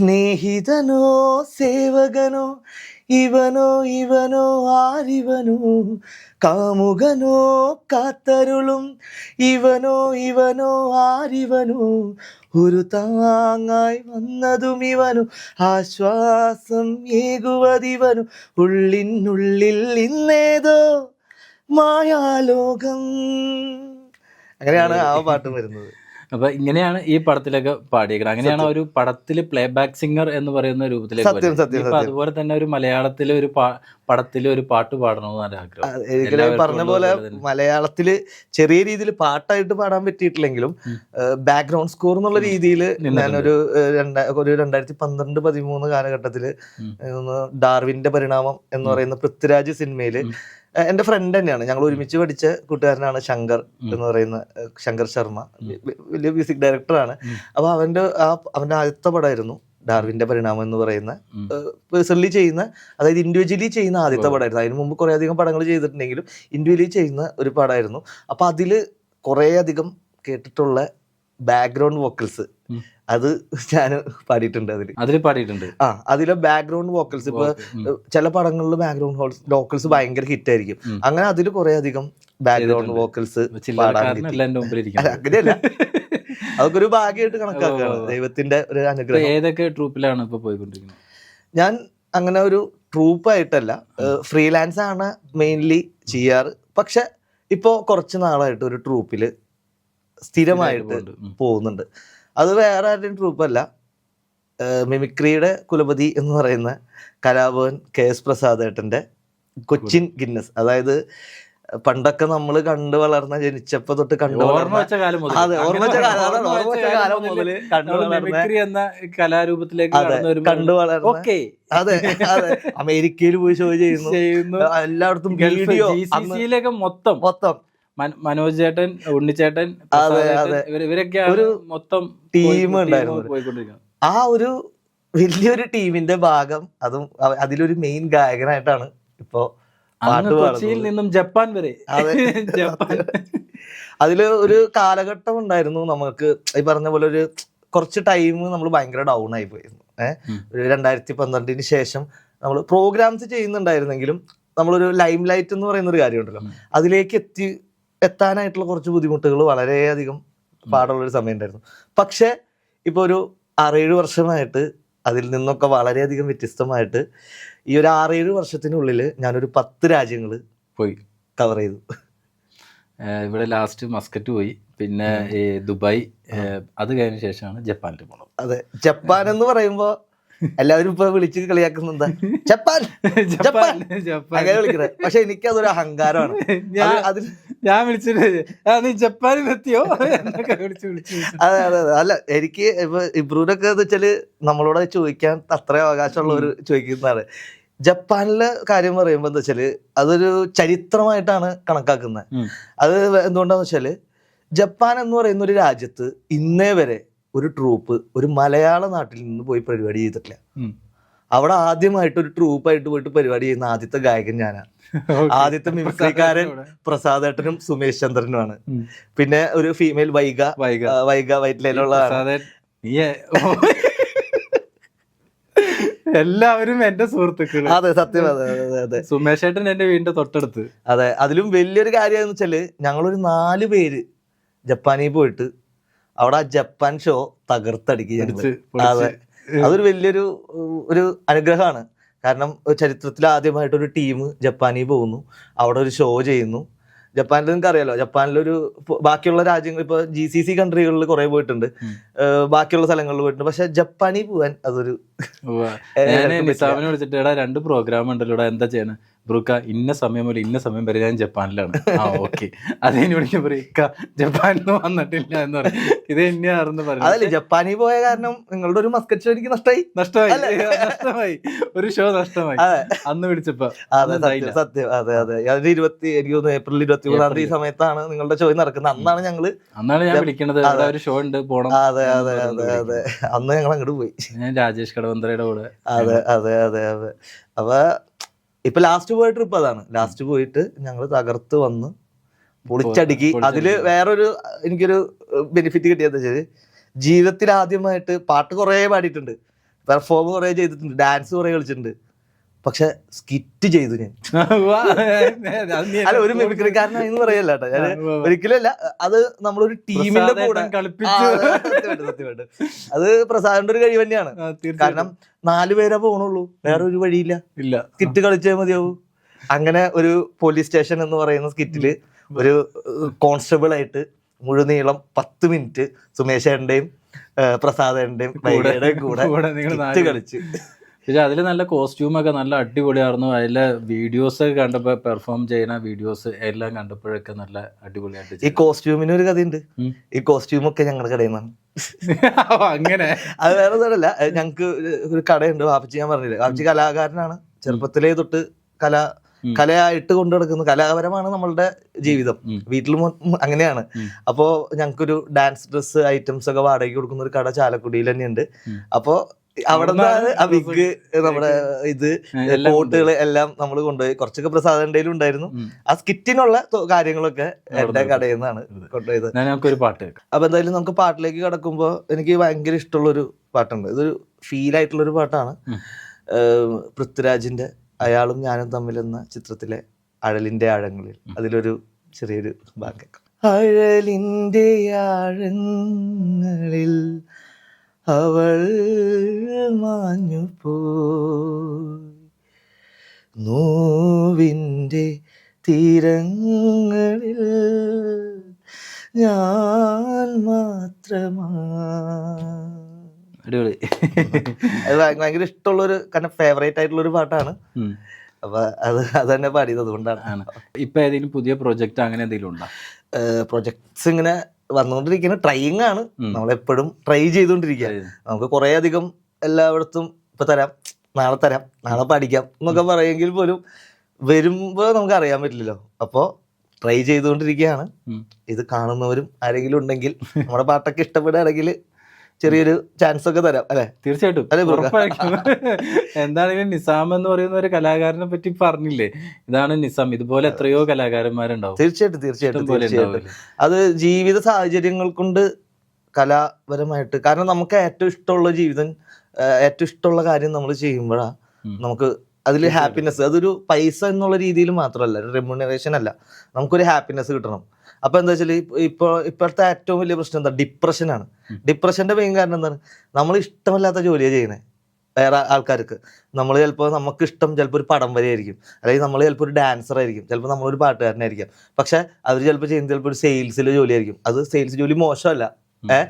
സ്നേഹിതനോ സേവകനോ ഇവനോ ഇവനോ ആരിവനോ കാമുകനോ കാത്തരുളും ഇവനോ ഇവനോ ആരിവനോ ഒരു താങ്ങായി വന്നതും ഇവനു ആശ്വാസം ഏകുവതിവനു ഉള്ളിനുള്ളിൽ ഇന്നേതോ മായാലോകം. അങ്ങനെയാണ് ആ പാട്ട് വരുന്നത്. അപ്പൊ ഇങ്ങനെയാണ് ഈ പടത്തിലൊക്കെ പാടിയേക്കുന്നത് അങ്ങനെയാണ് ഒരു പടത്തിൽ പ്ലേ ബാക്ക് സിംഗർ എന്ന് പറയുന്ന രൂപത്തിലേക്ക് സത്യം, വരുന്നത്. സത്യം, ഇപ്പൊ അതുപോലെ തന്നെ ഒരു മലയാളത്തിലെ ഒരു പടത്തിൽ ഒരു പാട്ട് പാടണമെന്ന് നല്ല ആഗ്രഹം. പറഞ്ഞ പോലെ മലയാളത്തിൽ ചെറിയ രീതിയിൽ പാട്ടായിട്ട് പാടാൻ പറ്റിയിട്ടില്ലെങ്കിലും ബാക്ക്ഗ്രൗണ്ട് സ്കോർ എന്നുള്ള രീതിയിൽ. ഞാനൊരു ഒരു രണ്ടായിരത്തി പന്ത്രണ്ട് പതിമൂന്ന് കാലഘട്ടത്തിൽ ഉം. ഡാർവിന്റെ പരിണാമം എന്ന് പറയുന്ന പൃഥ്വിരാജ് സിനിമയിൽ എന്റെ ഫ്രണ്ട് തന്നെയാണ്. ഞങ്ങൾ ഒരുമിച്ച് പഠിച്ച കൂട്ടുകാരനാണ് ശങ്കർ എന്ന് പറയുന്ന ശങ്കർ ശർമ്മ. വലിയ മ്യൂസിക് ഡയറക്ടറാണ് അപ്പോൾ അപ്പൊ അവന്റെ ആ അവന്റെ ആദ്യത്തെ പടമായിരുന്നു ഡാർവിന്റെ പരിണാമം എന്ന് പറയുന്ന. പേഴ്സണലി ചെയ്യുന്ന അതായത് ഇൻഡിവിജ്വലി ചെയ്യുന്ന ആദ്യത്തെ. പടമായിരുന്നു. അതിന് മുമ്പ് കുറേ അധികം പടങ്ങൾ ചെയ്തിട്ടുണ്ടെങ്കിലും ഇൻഡിവിജ്വലി ചെയ്യുന്ന ഒരു പടമായിരുന്നു. അപ്പൊ അതിൽ കുറേ അധികം കേട്ടിട്ടുള്ള ബാക്ക്ഗ്രൗണ്ട് വോക്കൽസ് അത് ഞാൻ പാടിയിട്ടുണ്ട് അതിൽ അതിൽ പാടിയിട്ടുണ്ട്. ആ അതിലെ ബാക്ക്ഗ്രൗണ്ട് വോക്കൽസ് ഇപ്പൊ ചില പടങ്ങളിൽ ബാക്ക്ഗ്രൗണ്ട് വോക്കൽസ് ഭയങ്കര ഹിറ്റ് ആയിരിക്കും. അങ്ങനെ അതിൽ കുറെ അധികം ബാക്ക്ഗ്രൗണ്ട് വോക്കൽസ് അങ്ങനെയല്ല. അതൊക്കെ ഒരു ഭാഗ്യമായിട്ട് കണക്കാക്കുകയാണ് ദൈവത്തിന്റെ ഒരു അനുഗ്രഹം. ഏതൊക്കെ ട്രൂപ്പിലാണ് ഇപ്പൊ പോയിക്കൊണ്ടിരിക്കുന്നത്? ഞാൻ അങ്ങനെ ഒരു ട്രൂപ്പ് ആയിട്ടല്ല. ഫ്രീലാൻസ് ആണ് മെയിൻലി ചെയ്യാറ്. പക്ഷെ ഇപ്പോ കുറച്ച് നാളായിട്ട് ഒരു ട്രൂപ്പിൽ സ്ഥിരമായിട്ട് പോകുന്നുണ്ട്. അത് വേറെ ആരുടെയും ട്രൂപ്പല്ല മിമിക്രിയുടെ കുലപതി എന്ന് പറയുന്ന കലാഭവൻ കെ എസ് പ്രസാദ് ഏട്ടന്റെ കൊച്ചിൻ. ഗിന്നസ്. അതായത് പണ്ടൊക്കെ നമ്മൾ കണ്ടു വളർന്ന ജനിച്ചപ്പോ തൊട്ട് കണ്ടു വളർന്ന കാലം മുതൽ അതെ ഓർമ്മച്ച കാലം മുതൽ കണ്ടു വളർന്ന. എന്ന കലാരൂപത്തിലേക്ക് കണ്ടു വളർന്ന. ഓക്കെ. അതെ അതെ. അമേരിക്കയിൽ പോയി ഷോ ചെയ്യുന്നു. എല്ലായിടത്തും വീഡിയോ മൊത്തം. മൊത്തം. മനോജ് ചേട്ടൻ ഉണ്ണിച്ചേട്ടൻ ഇവരൊക്കെയാണ് മൊത്തം ടീം ഉണ്ടായിരുന്നു. ആ ഒരു വലിയൊരു ടീമിന്റെ ഭാഗം അതും അതിലൊരു മെയിൻ ഗായകനായിട്ടാണ് ഇപ്പോ കൊച്ചിയിൽ നിന്നും ജപ്പാൻ വരെ. ജപ്പാൻ. അതിൽ ഒരു കാലഘട്ടം ഉണ്ടായിരുന്നു നമുക്ക് ഈ പറഞ്ഞ പോലെ ഒരു കുറച്ച് ടൈം നമ്മൾ ഭയങ്കര ഡൗൺ ആയി പോയിരുന്നു. ഏഹ്. ഒരു രണ്ടായിരത്തി പന്ത്രണ്ടിന് ശേഷം നമ്മൾ പ്രോഗ്രാംസ് ചെയ്യുന്നുണ്ടായിരുന്നെങ്കിലും നമ്മളൊരു ലൈം ലൈറ്റ് എന്ന് പറയുന്ന ഒരു കാര്യമുണ്ടല്ലോ അതിലേക്ക് എത്തി എത്താനായിട്ടുള്ള കുറച്ച് ബുദ്ധിമുട്ടുകൾ വളരെയധികം പാടുള്ള ഒരു സമയം ഉണ്ടായിരുന്നു പക്ഷെ ഇപ്പോൾ ഒരു ആറേഴ് വർഷമായിട്ട് അതിൽ നിന്നൊക്കെ വളരെയധികം വ്യത്യസ്തമായിട്ട് ഈ ഒരു ആറേഴ് വർഷത്തിനുള്ളിൽ ഞാനൊരു പത്ത് രാജ്യങ്ങൾ പോയി. കവർ ചെയ്തു. ഇവിടെ ലാസ്റ്റ് മസ്കറ്റ് പോയി. പിന്നെ ദുബായ്. അത് കഴിഞ്ഞ ശേഷമാണ് ജപ്പാനിൽ പോണത്. അതെ. ജപ്പാൻ എന്ന് പറയുമ്പോ എല്ലാവരും ഇപ്പൊ വിളിച്ച് കളിയാക്കുന്നുണ്ട്. Japan Japan Japan. അങ്ങനെ വിളിക്കുന്നത് പക്ഷെ എനിക്ക് അതൊരു അഹങ്കാരമാണ് അതിൽ ഞാൻ വിളിച്ചിട്ട് നീ ജപ്പാനിൽ എത്തിയോ എന്നൊക്കെ വിളിച്ച്. അതെ അതെ അതെ. അല്ല എനിക്ക് ഇപ്പൊ ഇബ്രൂനൊക്കെ എന്ന് വെച്ചാൽ നമ്മളോട് ചോദിക്കാൻ അത്ര അവകാശമുള്ള ഒരു ചോദിക്കുന്നതാണ്. ജപ്പാനിലെ കാര്യം പറയുമ്പോൾ എന്താ വെച്ചാൽ അതൊരു ചരിത്രമായിട്ടാണ് കണക്കാക്കുന്നത്. അത് എന്തുകൊണ്ടാന്ന് വെച്ചാൽ ജപ്പാൻ എന്ന് പറയുന്ന ഒരു രാജ്യത്ത് ഇന്നേ വരെ ഒരു ട്രൂപ്പ് ഒരു മലയാള നാട്ടിൽ നിന്ന് പോയി പരിപാടി ചെയ്തിട്ടില്ല. അവിടെ ആദ്യമായിട്ട് ഒരു ട്രൂപ്പായിട്ട് പോയിട്ട് പരിപാടി ചെയ്യുന്ന ആദ്യത്തെ ഗായകൻ ഞാനാണ്. ആദ്യത്തെ മിമിക്രിക്കാരൻ പ്രസാദേട്ടനും സുമേഷ് ചന്ദ്രനുമാണ്. ആണ് പിന്നെ ഒരു ഫീമെയിൽ വൈഗ വൈഗ. വൈഗ നീ എല്ലാവരും എന്റെ സുഹൃത്തുക്കൾ അതെ സത്യം. അതെ അതെ അതെ അതെ. സുമേഷ് ഏട്ടൻ എന്റെ വീടിന്റെ തൊട്ടടുത്ത്. അതെ അതിലും വലിയൊരു കാര്യം എന്ന് വെച്ചാൽ ഞങ്ങളൊരു നാല് പേര് ജപ്പാനിൽ പോയിട്ട് അവിടെ ആ ജപ്പാൻ ഷോ തകർത്തടിക്കുക അതെ. അതൊരു വലിയൊരു ഒരു അനുഗ്രഹമാണ്. കാരണം ചരിത്രത്തിൽ ആദ്യമായിട്ട് ഒരു ടീം ജപ്പാനിൽ പോകുന്നു. അവിടെ ഒരു ഷോ ചെയ്യുന്നു. ജപ്പാനിൽ നിങ്ങൾക്ക് അറിയാലോ ജപ്പാനിലൊരു ബാക്കിയുള്ള രാജ്യങ്ങൾ ഇപ്പൊ ജി സി സി കൺട്രികളിൽ കുറെ പോയിട്ടുണ്ട്. ബാക്കിയുള്ള സ്ഥലങ്ങളിൽ പോയിട്ടുണ്ട്. പക്ഷെ ജപ്പാനിൽ പോവാൻ അതൊരു ഞാൻ നിസാമിനെ വിളിച്ചിട്ട് രണ്ട് പ്രോഗ്രാം ഉണ്ടല്ലോ എന്താ ചെയ്യണേ? ബ്രൂക്ക ഇന്ന സമയം മുതൽ ഇന്ന സമയം വരെ ഞാൻ ജപ്പാനിലാണ്. ആ ഓക്കെ. അതിന് വിളിക്കാൻ പറയും ഇക്ക ജപ്പാനിൽ നിന്ന് വന്നിട്ടില്ല എന്ന് പറയും. ഇത് തന്നെയാണെന്ന് അതല്ലേ പറഞ്ഞു ജപ്പാനിൽ പോയ കാരണം നിങ്ങളുടെ ഒരു മസ്കറ്റ് ഷോ എനിക്ക് നഷ്ടമായി. നഷ്ടമായി. നഷ്ടമായി. ഒരു ഷോ നഷ്ടമായി. അന്ന് വിളിച്ചപ്പോ അതെ സത്യം അതെ അതെ. അതിന് ഇരുപത്തി എനിക്ക് തോന്നുന്നു ഏപ്രിൽ ഇരുപത്തി മൂന്നാം തീയതി സമയത്താണ് നിങ്ങളുടെ ഷോ നടക്കുന്നത്. അന്നാണ് ഞങ്ങൾ അന്നാണ് ഞാൻ വിളിക്കുന്നത് വിളിക്കണത്. ഒരു ഷോ ഉണ്ട് പോണം. അതെ അതെ അതെ അതെ. അന്ന് ഞങ്ങൾ അങ്ങോട്ട് പോയി. ഞാൻ രാജേഷ് കടവന്ത്രയുടെ കൂടെ അതെ അതെ അതെ അതെ. അപ്പൊ ഇപ്പൊ ലാസ്റ്റ് പോയ ട്രിപ്പ് അതാണ്. ലാസ്റ്റ് പോയിട്ട് ഞങ്ങൾ തകർത്ത് വന്ന് പൊളിച്ചടുക്കി. അതിൽ വേറൊരു എനിക്കൊരു ബെനിഫിറ്റ് കിട്ടിയെന്ന് വെച്ചാൽ ജീവിതത്തിൽ ആദ്യമായിട്ട് പാട്ട് കുറേ പാടിയിട്ടുണ്ട്. പെർഫോം കുറെ ചെയ്തിട്ടുണ്ട്. ഡാൻസ് കുറെ കളിച്ചിട്ടുണ്ട്. പക്ഷെ സ്കിറ്റ് ചെയ്തു ഞാൻ. അല്ല ഒരു മിമിക്രിക്കാരനാണെന്ന് പറയല്ല കേട്ടോ. ഞാൻ ഒരിക്കലല്ല അത് നമ്മളൊരു ടീമിന്റെ കൂടെ അതെ, പ്രസാദിന്റെ ഒരു കഴിവ് തന്നെയാണ്. കാരണം നാലു പേരെ പോകണുള്ളൂ വേറെ ഒരു വഴിയില്ല. ഇല്ല. സ്കിറ്റ് കളിച്ചേ മതിയാവൂ. അങ്ങനെ ഒരു പോലീസ് സ്റ്റേഷൻ എന്ന് പറയുന്ന സ്കിറ്റിൽ ഒരു കോൺസ്റ്റബിൾ ആയിട്ട് മുഴുനീളം പത്ത് മിനിറ്റ് സുമേഷേട്ടന്റെയും പ്രസാദേന്റെയും കൂടെ. കളിച്ച്. പക്ഷെ അതിൽ നല്ല കോസ്റ്റ്യൂം ഒക്കെ നല്ല അടിപൊളിയായിരുന്നു. അതിലെ വീഡിയോസ് ഒക്കെ കണ്ടപ്പോൾ പെർഫോം ചെയ്യുന്ന വീഡിയോസ് എല്ലാം കണ്ടപ്പോഴൊക്കെ നല്ല അടിപൊളിയായിട്ട് ഈ കോസ്റ്റ്യൂമിന് ഒരു കഥയുണ്ട്. ഈ കോസ്റ്റ്യൂം ഒക്കെ ഞങ്ങളുടെ കടയിൽ നിന്നാണ്. അങ്ങനെ? അത് വേറെ ഒന്നുമല്ല. ഞങ്ങൾക്ക് ഒരു കടയുണ്ട്. വാപ്പച്ചി ഞാൻ പറഞ്ഞില്ല? വാപ്പച്ചി കലാകാരനാണ്. ചെറുപ്പത്തിലേ തൊട്ട് കല കലയായിട്ട് കൊണ്ടു നടക്കുന്നു കലാപരമാണ് നമ്മളുടെ ജീവിതം. വീട്ടിൽ അങ്ങനെയാണ്. അപ്പോൾ അപ്പോ ഞങ്ങൾക്കൊരു ഡാൻസ് ഡ്രസ്സ് ഐറ്റംസ് ഒക്കെ വാടകയ്ക്ക് കൊടുക്കുന്ന ഒരു കട ചാലക്കുടിയിൽ തന്നെയുണ്ട്. ഉം. അവിടെ നിന്നാണ് ആ വിഗ് നമ്മുടെ ഇത് ബോട്ടുകൾ എല്ലാം നമ്മൾ കൊണ്ടുപോയി. കുറച്ചൊക്കെ പ്രസാദന്റെ ഉണ്ടായിരുന്നു. ആ സ്കിറ്റിനുള്ള കാര്യങ്ങളൊക്കെ എന്റെ കടയിൽ നിന്നാണ് കൊണ്ടുപോയത്. നമുക്കൊരു പാട്ട് അപ്പൊ എന്തായാലും നമുക്ക് പാട്ടിലേക്ക് കടക്കുമ്പോൾ എനിക്ക് ഭയങ്കര ഇഷ്ടമുള്ള ഒരു പാട്ടുണ്ട്. ഇതൊരു ഫീൽ ആയിട്ടുള്ള ഒരു പാട്ടാണ്. പൃഥ്വിരാജിന്റെ അയാളും ഞാനും തമ്മിൽ എന്ന ചിത്രത്തിലെ അഴലിന്റെ ആഴങ്ങളിൽ അതിലൊരു ചെറിയൊരു ഭാഗം അഴലിന്റെ ആഴങ്ങളിൽ അവൾ മാഞ്ഞു പോയി നോവിന്റെ തീരങ്ങളിൽ ഞാൻ മാത്രമാ. അടിപൊളി. അത് ഭയ- ഭയങ്കര ഇഷ്ടമുള്ള ഒരു കാരണം ഫേവറേറ്റ് ആയിട്ടുള്ള ഒരു പാട്ടാണ്. അപ്പൊ അത് അത് തന്നെ പാടിയത് അതുകൊണ്ടാണ്. ഇപ്പൊ ഏതെങ്കിലും പുതിയ പ്രൊജക്ട് അങ്ങനെ എന്തെങ്കിലും ഉണ്ടോ? പ്രൊജക്ട്സ് ഇങ്ങനെ വന്നുകൊണ്ടിരിക്കുന്ന ട്രൈയിങ് ആണ്. നമ്മൾ നമ്മളെപ്പോഴും ട്രൈ ചെയ്തുകൊണ്ടിരിക്കുക നമുക്ക് കുറേ അധികം എല്ലായിടത്തും ഇപ്പൊ തരാം നാളെ തരാം നാളെ പഠിക്കാം എന്നൊക്കെ പറയുമെങ്കിൽ പോലും വരുമ്പോ നമുക്ക് അറിയാൻ പറ്റില്ലല്ലോ. അപ്പോ ട്രൈ ചെയ്തുകൊണ്ടിരിക്കുകയാണ് ഇത് കാണുന്നവരും ആരെങ്കിലും ഉണ്ടെങ്കിൽ നമ്മുടെ പാട്ടൊക്കെ ഇഷ്ടപ്പെടുകയാണെങ്കിൽ ചെറിയൊരു ചാൻസ് ഒക്കെ തരാം അല്ലെ? തീർച്ചയായിട്ടും. എന്താണെങ്കിലും നിസാം എന്ന് പറയുന്ന ഒരു കലാകാരനെ പറ്റി പറഞ്ഞില്ലേ? ഇതാണ് നിസാം. ഇതുപോലെ എത്രയോ കലാകാരന്മാരുണ്ടാവും. തീർച്ചയായിട്ടും തീർച്ചയായിട്ടും അത് ജീവിത സാഹചര്യങ്ങൾ കൊണ്ട് കലാപരമായിട്ട് കാരണം നമുക്ക് ഏറ്റവും ഇഷ്ടമുള്ള ജീവിതം ഏറ്റവും ഇഷ്ടമുള്ള കാര്യം നമ്മൾ ചെയ്യുമ്പോഴാണ് നമുക്ക് അതിൽ ഹാപ്പിനെസ് അതൊരു പൈസ എന്നുള്ള രീതിയിൽ മാത്രമല്ല റെമ്യൂണറേഷൻ അല്ല. നമുക്കൊരു ഹാപ്പിനെസ് കിട്ടണം. അപ്പൊ എന്താ വെച്ചാൽ ഇപ്പൊ ഇപ്പോഴത്തെ ഏറ്റവും വലിയ പ്രശ്നം എന്താ? ഡിപ്രഷനാണ്. ഡിപ്രഷന്റെ മെയിൻ കാരണം എന്താണ്? നമ്മൾ ഇഷ്ടമല്ലാത്ത ജോലിയാണ് ചെയ്യുന്നത് വേറെ ആൾക്കാർക്ക്. നമ്മൾ ചിലപ്പോൾ നമുക്ക് ഇഷ്ടം ചിലപ്പോൾ ഒരു പടം വരെയായിരിക്കും അല്ലെങ്കിൽ നമ്മൾ ചിലപ്പോൾ ഒരു ഡാൻസർ ആയിരിക്കും. ചിലപ്പോൾ നമ്മളൊരു പാട്ടുകാരനായിരിക്കും പക്ഷെ അവർ ചിലപ്പോൾ ചെയ്യുന്നത് ചിലപ്പോൾ ഒരു സെയിൽസിലെ ജോലിയായിരിക്കും അത് സെയിൽസ് ജോലി മോശമല്ല. ഏഹ്?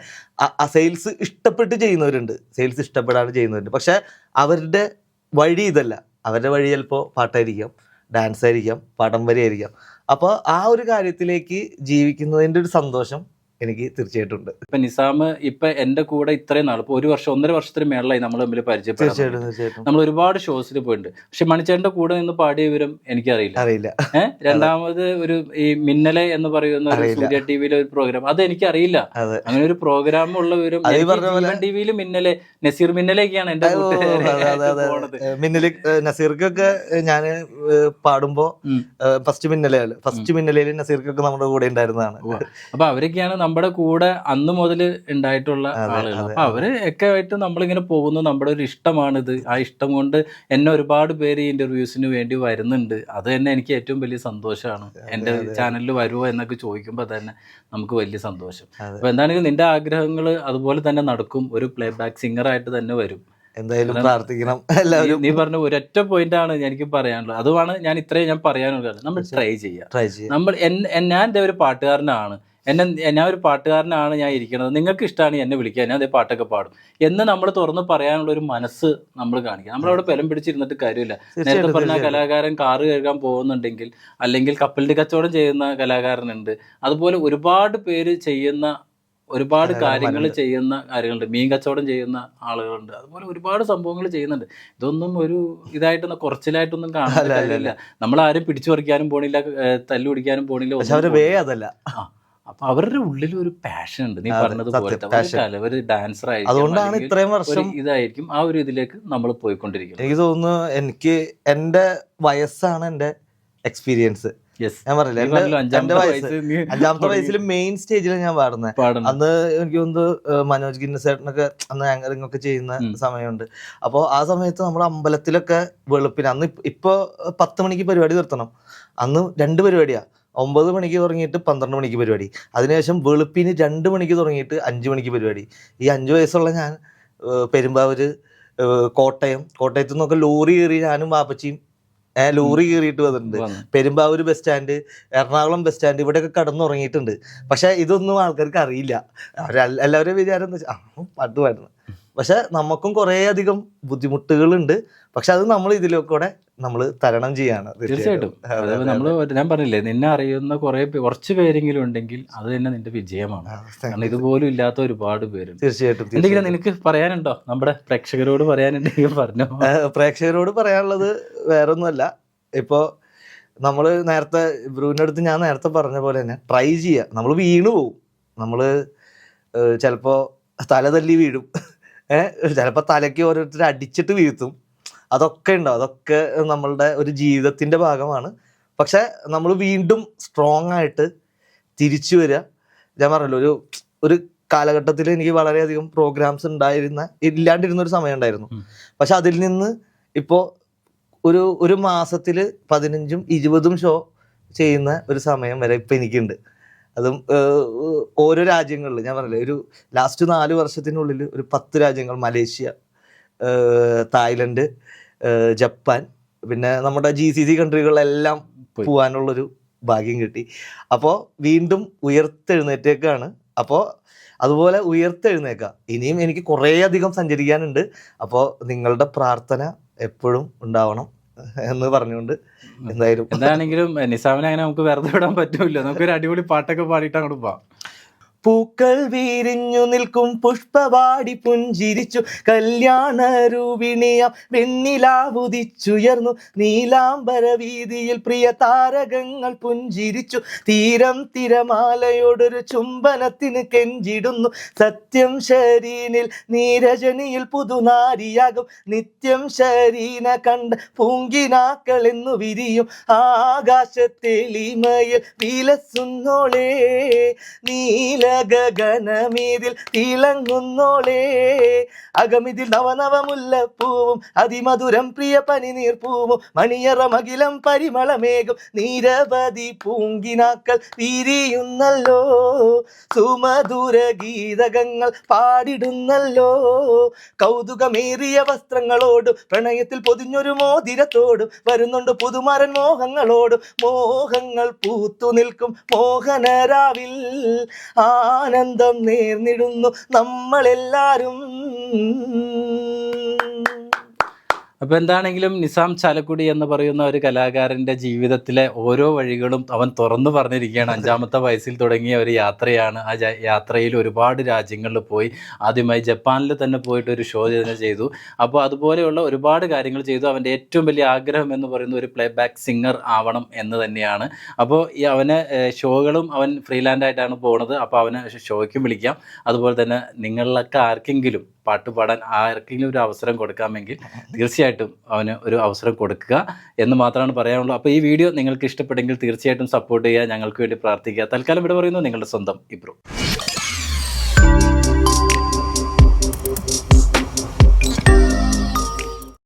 ആ സെയിൽസ് ഇഷ്ടപ്പെട്ട് ചെയ്യുന്നവരുണ്ട്. സെയിൽസ് ഇഷ്ടപ്പെടാതെ ചെയ്യുന്നവരുണ്ട്. പക്ഷെ അവരുടെ വഴി ഇതല്ല. അവരുടെ വഴി ചിലപ്പോൾ പാട്ടായിരിക്കാം. ഡാൻസ് ആയിരിക്കാം. പടം വരെയായിരിക്കാം അപ്പോൾ ആ ഒരു കാര്യത്തിലേക്ക് ജീവിക്കുന്നതിന്റെ ഒരു സന്തോഷം എനിക്ക് തീർച്ചയായിട്ടും ഉണ്ട് ഇപ്പൊ നിസാം ഇപ്പൊ എന്റെ കൂടെ ഇത്രയും നാൾ ഇപ്പൊ ഒരു വർഷം ഒന്നര വർഷത്തിന് മേളിലായി നമ്മൾ തമ്മിൽ തീർച്ചയായിട്ടും നമ്മൾ ഒരുപാട് ഷോസിൽ പോയിട്ടുണ്ട്. പക്ഷെ മണിച്ചേട്ടന്റെ കൂടെ നിന്ന് പാടിയ വിവരം എനിക്കറിയില്ല. അറിയില്ല. ഏഹ് രണ്ടാമത് ഒരു ഈ മിന്നലെ എന്ന് പറയുന്ന. സൂര്യ ടിവിയിലെ ഒരു പ്രോഗ്രാം അത് എനിക്കറിയില്ല. അറിയില്ല അങ്ങനെ ഒരു പ്രോഗ്രാം ഉള്ള വിവരം ടിവിയിൽ മിന്നലെ നസീർ മിന്നലേക്കാണ് എന്റെ മിന്നൽ നസീർക്കൊക്കെ ഞാൻ പാടുമ്പോ ഫസ്റ്റ് മിന്നലെ ഫസ്റ്റ് മിന്നലയിൽ നസീർക്കൊക്കെ നമ്മുടെ കൂടെ ഉണ്ടായിരുന്നതാണ്. അപ്പൊ അവരൊക്കെയാണ് നമ്മുടെ കൂടെ അന്ന് മുതൽ ഉണ്ടായിട്ടുള്ള ആളുകൾ അപ്പൊ അവർ ഒക്കെ ആയിട്ട് നമ്മളിങ്ങനെ പോകുന്നു. നമ്മുടെ ഒരു ഇഷ്ടമാണിത്. ആ ഇഷ്ടം കൊണ്ട് എന്നെ ഒരുപാട് പേര് ഈ ഇന്റർവ്യൂസിന് വേണ്ടി വരുന്നുണ്ട്. അത് തന്നെ എനിക്ക് ഏറ്റവും വലിയ സന്തോഷമാണ്. എന്റെ ചാനലിൽ വരുമോ എന്നൊക്കെ ചോദിക്കുമ്പോൾ തന്നെ നമുക്ക് വലിയ സന്തോഷം. അപ്പൊ എന്താണെങ്കിലും നിന്റെ ആഗ്രഹങ്ങൾ അതുപോലെ തന്നെ നടക്കും. ഒരു പ്ലേ ബാക്ക് സിംഗർ ആയിട്ട് തന്നെ വരും. എന്തായാലും പ്രാർത്ഥിക്കണം. എല്ലാവരും. നീ പറഞ്ഞ ഒരൊറ്റ പോയിന്റ് ആണ് എനിക്ക് പറയാനുള്ളത്. അതുമാണ് ഞാൻ ഇത്രയും ഞാൻ പറയാനുള്ളത് നമ്മൾ ട്രൈ ചെയ്യുക ട്രൈ ചെയ്യാം. നമ്മൾ ഞാൻ ഒരു പാട്ടുകാരനാണ്. എന്നെ ഞാൻ ഒരു പാട്ടുകാരനാണ് ഞാൻ ഇരിക്കുന്നത്. നിങ്ങൾക്ക് ഇഷ്ടമാണ് എന്നെ വിളിക്കുക. ഞാൻ അതേ പാട്ടൊക്കെ പാടും. എന്ന് നമ്മൾ തുറന്ന് പറയാനുള്ള ഒരു മനസ്സ് നമ്മൾ കാണിക്കുക നമ്മളവിടെ ബലം പിടിച്ചിരുന്നിട്ട് കാര്യമില്ല. നേരത്തെ പറഞ്ഞ കലാകാരൻ കാറ് കഴുകാൻ പോകുന്നുണ്ടെങ്കിൽ അല്ലെങ്കിൽ കപ്പലിന്റെ കച്ചവടം ചെയ്യുന്ന കലാകാരനുണ്ട്. അതുപോലെ ഒരുപാട് പേര് ചെയ്യുന്ന ഒരുപാട് കാര്യങ്ങൾ ചെയ്യുന്ന കാര്യങ്ങളുണ്ട്. മീൻ കച്ചവടം ചെയ്യുന്ന ആളുകളുണ്ട്. അതുപോലെ ഒരുപാട് സംഭവങ്ങൾ ചെയ്യുന്നുണ്ട്. ഇതൊന്നും ഒരു ഇതായിട്ടൊന്നും കുറച്ചിലായിട്ടൊന്നും അല്ല, നമ്മൾ ആരും പിടിച്ചു പറിക്കാനും പോണില്ല തല്ലു പിടിക്കാനും പോണില്ല അതല്ല. അപ്പൊ അവരുടെ ഉള്ളിൽ ഒരു പാഷൻ ഉണ്ട്. നീ അതെ, പറഞ്ഞത് സത്യം, പോലത്തെ ഒരു ഡാൻസർ ആയിരിക്കും അതുകൊണ്ടാണ് ഇത്രയും വർഷം ഇതായിരിക്കും ആ ഒരു ഇതിലേക്ക് നമ്മൾ പോയിക്കൊണ്ടിരിക്കുന്നത്. എനിക്ക് തോന്നുന്നു എനിക്ക് എന്റെ വയസ്സാണ് എന്റെ എക്സ്പീരിയൻസ് ഞാൻ പറഞ്ഞില്ല എന്റെ എന്റെ വയസ്സ് അഞ്ചാമത്തെ വയസ്സിൽ മെയിൻ സ്റ്റേജിൽ ഞാൻ പാടുന്നത്. അന്ന് എനിക്ക് തോന്നുന്നു മനോജ് ഗിന്നസ് ചേട്ടനൊക്കെ അന്ന് ആങ്കറിംഗ് ഒക്കെ ചെയ്യുന്ന സമയമുണ്ട്. അപ്പോൾ ആ സമയത്ത് നമ്മുടെ അമ്പലത്തിലൊക്കെ വെളുപ്പിന് അന്ന് ഇപ്പോൾ ഇപ്പൊ പത്ത് മണിക്ക് പരിപാടി നിർത്തണം. അന്ന് രണ്ട് പരിപാടിയാ. ഒമ്പത് മണിക്ക് തുടങ്ങിയിട്ട് പന്ത്രണ്ട് മണിക്ക് പരിപാടി. അതിനുശേഷം വെളുപ്പിന് രണ്ട് മണിക്ക് തുടങ്ങിയിട്ട് അഞ്ച് മണിക്ക് പരിപാടി. ഈ അഞ്ച് വയസ്സുള്ള ഞാൻ പെരുമ്പാവൂർ കോട്ടയം കോട്ടയത്തു നിന്നൊക്കെ ലോറി കയറി ഞാനും വാപ്പച്ചിയും ഏഹ് ലോറി കയറിയിട്ട് വന്നിട്ടുണ്ട്. വന്നു. Perumbavoor bus stand Ernakulam bus stand ഇവിടെയൊക്കെ കടന്നുറങ്ങിയിട്ടുണ്ട്. പക്ഷെ ഇതൊന്നും ആൾക്കാർക്ക് അറിയില്ല. അവരെല്ല- എല്ലാവരും വിചാരം എന്ന് വെച്ചാൽ പാട്ട് പക്ഷെ നമുക്കും കുറേ അധികം ബുദ്ധിമുട്ടുകളുണ്ട്. പക്ഷെ അത് നമ്മൾ ഇതിലൂടെ നമ്മൾ തരണം ചെയ്യാണ് തീർച്ചയായിട്ടും. നമ്മൾ ഞാൻ പറഞ്ഞില്ലേ നിന്നെ അറിയുന്ന കുറേ കുറച്ച് പേരെങ്കിലും ഉണ്ടെങ്കിൽ അത് തന്നെ നിന്റെ വിജയമാണ്. കാരണം ഇതുപോലും ഇല്ലാത്ത ഒരുപാട് പേരുണ്ട്. തീർച്ചയായിട്ടും എന്തെങ്കിലും നിനക്ക് പറയാനുണ്ടോ? നമ്മുടെ പ്രേക്ഷകരോട് പറയാനുണ്ടെങ്കിൽ പറഞ്ഞു. പ്രേക്ഷകരോട് പറയാനുള്ളത് വേറൊന്നുമല്ല. ഇപ്പോൾ നമ്മൾ നേരത്തെ ബ്രൂവിന്റെ അടുത്ത് ഞാൻ നേരത്തെ പറഞ്ഞ പോലെ തന്നെ ട്രൈ ചെയ്യുക നമ്മൾ വീണു പോവും. നമ്മൾ ചിലപ്പോൾ തലതല്ലി വീഴും. ചിലപ്പോൾ തലയ്ക്ക് ഓരോരുത്തർ അടിച്ചിട്ട് വീഴ്ത്തും. അതൊക്കെ ഉണ്ടാവും. അതൊക്കെ നമ്മളുടെ ഒരു ജീവിതത്തിന്റെ ഭാഗമാണ്. പക്ഷെ നമ്മൾ വീണ്ടും സ്ട്രോങ് ആയിട്ട് തിരിച്ചു വരിക. ഞാൻ പറഞ്ഞല്ലോ ഒരു ഒരു കാലഘട്ടത്തിൽ എനിക്ക് വളരെയധികം പ്രോഗ്രാംസ് ഉണ്ടായിരുന്ന ഇല്ലാണ്ടിരുന്ന ഒരു സമയം ഉണ്ടായിരുന്നു. പക്ഷെ അതിൽ നിന്ന് ഇപ്പോൾ ഒരു ഒരു മാസത്തിൽ പതിനഞ്ചും ഇരുപതും ഷോ ചെയ്യുന്ന ഒരു സമയം വരെ ഇപ്പം എനിക്കുണ്ട്. അതും ഓരോ രാജ്യങ്ങളിൽ ഞാൻ പറഞ്ഞില്ലേ ഒരു ലാസ്റ്റ് നാല് വർഷത്തിനുള്ളിൽ ഒരു പത്ത് രാജ്യങ്ങൾ മലേഷ്യ തായ്ലൻഡ് ജപ്പാൻ പിന്നെ നമ്മുടെ ജി സി സി കൺട്രികളിലെല്ലാം പോകാനുള്ളൊരു ഭാഗ്യം കിട്ടി. അപ്പോൾ വീണ്ടും ഉയർത്തെഴുന്നേറ്റേക്കാണ്. അപ്പോൾ അതുപോലെ ഉയർത്തെഴുന്നേക്കാം. ഇനിയും എനിക്ക് കുറേയധികം സഞ്ചരിക്കാനുണ്ട്. അപ്പോൾ നിങ്ങളുടെ പ്രാർത്ഥന എപ്പോഴും ഉണ്ടാവണം. എന്ന് പറഞ്ഞുകൊണ്ട് എന്തായാലും എന്താണെങ്കിലും നിസാമിനെ അങ്ങനെ നമുക്ക് വെറുതെ വിടാൻ പറ്റൂല. നമുക്ക് ഒരു അടിപൊളി പാട്ടൊക്കെ പാടിയിട്ട് അങ്ങോട്ട് പോവാം. പൂക്കൾ വിരിഞ്ഞു നിൽക്കും പുഷ്പവാടി പുഞ്ചിരിച്ചു. കല്യാണ രൂപിണിയാം വെണ്ണിലാവുദിച്ചുയർന്നു നീലാംബര വീതിയിൽ പ്രിയ താരകങ്ങൾ പുഞ്ചിരിച്ചു. തീരം തിരമാലയോടൊരു ചുംബനത്തിന് കെഞ്ചിടുന്നു. സത്യം ശരീനിൽ നീരജനിയിൽ പുതുനാരിയാകും. നിത്യം ശരീന കണ്ട് പൂങ്കിനാക്കൾ എന്നു വിരിയും. ആകാശത്തെളിമയിൽ വിലസുന്നോളേ നീലഗഗനമീതിൽ തിളങ്ങുന്നോളേ. അകമിതിൽ നവനവമുല്ലപ്പൂവും അതിമധുരം പ്രിയ പനിനീർപ്പൂവും മണിയറ മകിലം പരിമളമേകും നിരവധി പൂങ്കിനാക്കൾ വിരിയുന്നല്ലോ. സുമധുര ഗീതകങ്ങൾ പാടിടുന്നല്ലോ. കൗതുകമേറിയ വസ്ത്രങ്ങളോടും പ്രണയത്തിൽ പൊതിഞ്ഞൊരു മോതിരത്തോടും വരുന്നുണ്ട് പുതുമരൻ മോഹങ്ങളോടും മോഹങ്ങൾ പൂത്തു നിൽക്കും മോഹനരാവിൽ. ആനന്ദം നേർന്നിടുന്നു നമ്മളെല്ലാരും. അപ്പൊ എന്താണെങ്കിലും നിസാം ചാലക്കുടി എന്ന് പറയുന്ന ഒരു കലാകാരന്റെ ജീവിതത്തിലെ ഓരോ വഴികളും അവൻ തുറന്നു പറഞ്ഞിരിക്കുകയാണ്. അഞ്ചാമത്തെ വയസ്സിൽ തുടങ്ങിയ ഒരു യാത്രയാണ്. ആ യാത്രയിൽ ഒരുപാട് രാജ്യങ്ങളിൽ പോയി ആദ്യമായി ജപ്പാനിൽ തന്നെ പോയിട്ട് ഒരു ഷോ തന്നെ ചെയ്തു. അപ്പോൾ അതുപോലെയുള്ള ഒരുപാട് കാര്യങ്ങൾ ചെയ്തു. അവന്റെ ഏറ്റവും വലിയ ആഗ്രഹം എന്ന് പറയുന്നത് ഒരു പ്ലേ ബാക്ക് സിംഗർ ആവണം എന്ന് തന്നെയാണ്. അപ്പോൾ ഈ അവന് ഷോകളും അവൻ ഫ്രീലാൻഡായിട്ടാണ് പോണത്. അപ്പോൾ അവനെ ഷോയ്ക്കും വിളിക്കാം. അതുപോലെ തന്നെ നിങ്ങളിലൊക്കെ ആർക്കെങ്കിലും പാട്ട് പാടാൻ ആർക്കെങ്കിലും ഒരു അവസരം കൊടുക്കാമെങ്കിൽ തീർച്ചയായിട്ടും അവന് ഒരു അവസരം കൊടുക്കുക എന്ന് മാത്രമാണ് പറയാനുള്ളൂ. അപ്പോൾ ഈ വീഡിയോ നിങ്ങൾക്ക് ഇഷ്ടപ്പെട്ടെങ്കിൽ തീർച്ചയായിട്ടും സപ്പോർട്ട് ചെയ്യുക ഞങ്ങൾക്ക് വേണ്ടി പ്രാർത്ഥിക്കുക. തൽക്കാലം ഇവിടെ പറയുന്നു നിങ്ങളുടെ സ്വന്തം ഇബ്രു.